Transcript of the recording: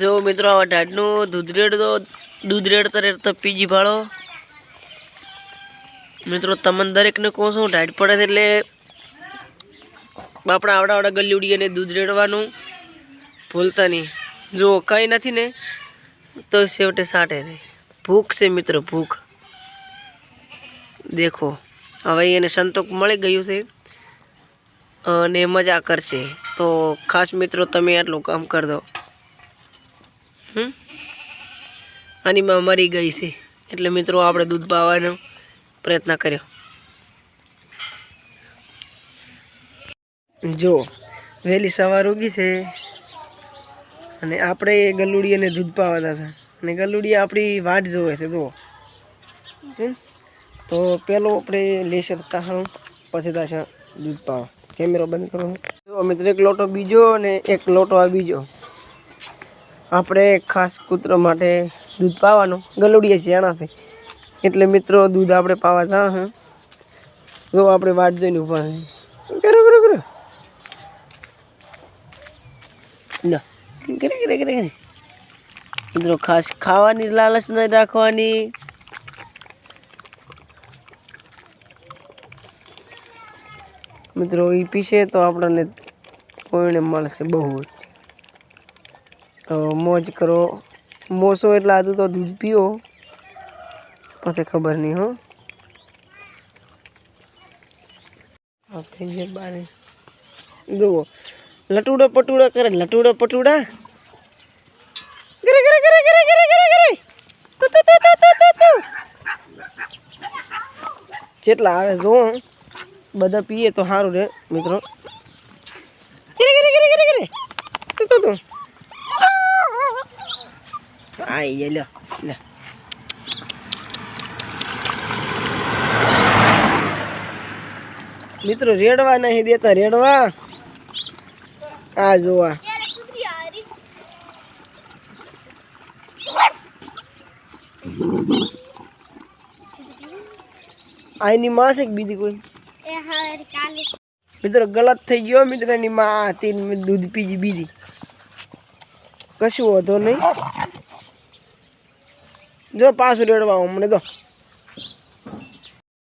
જો મિત્રો, આવા ઢાઢનું દૂધ રેડ તો દૂધ રેડતા રેડતા પીજી ભાળો મિત્રો, તમને દરેકને કહું છું, ઢાઢ પડે છે એટલે બાપણા આવડાવડા ગલી ઉડી અને દૂધ રેડવાનું ભૂલતા નહીં. જો કંઈ નથી ને, તો છેવટે સાટે છે. ભૂખ છે મિત્રો, ભૂખ. દેખો, હવે એને સંતોક મળી ગયું છે અને મજા કરશે. તો ખાસ મિત્રો, તમે આટલું કામ કરી દો હમ? આની માં મરી ગઈ છે. એટલે મિત્રો આપણે દૂધ પાવાનો પ્રયત્ન કર્યો. જો, વહેલી સવાર ઉગી છે. અને આપણે એ ગલુડીને દૂધ પાવાતા હતા. અને ગલુડી આપણી વાટ જોવે છે, જુઓ? તો પેલો આપણે લેશે તાહણ પછી તાશે દૂધ પાવા. કેમેરો બંધ કરો. મિત્રો, એક લોટો બીજો અને એક લોટો આ બીજો. આપણે ખાસ કૂતરો માટે દૂધ પાવાનું. ગલુડીએ છીએ એનાથી. એટલે મિત્રો, દૂધ આપણે પાવા જા હા. જો આપણે વાટ જોઈને ઊભા છે કરો કરો કરો. ના કરે કરે કરે મિત્રો, ખાસ ખાવાની લાલચ નહીં રાખવાની. મિત્રો એ પીશે તો આપણને કોઈને મળશે બહુ જ. તો મોજ કરો. મોસો એટલે આદુ તો દૂધ પીઓ. પછી ખબર નહીં, હો. થઈ બારે. જુઓ. લટુડા પટુડા કરે. લટુડા પટુડા. કરે. જેટલા આવે, જો બધા પીએ તો સારું રે, મિત્રો કરે કરે કરે કરે કરે તું તું તું આઈ લે લે લે મિત્રો રેડવા નહીં દેતા રેડવા. આ જોવા. આની માં છે બીજી કોઈ? મિત્રો ગલત થઈ ગયો મિત્રની માં હતી ને મેં દૂધ પીજી બીજી. કશું હોતો નહીં. જો પાછું રેડવા હમણે તો.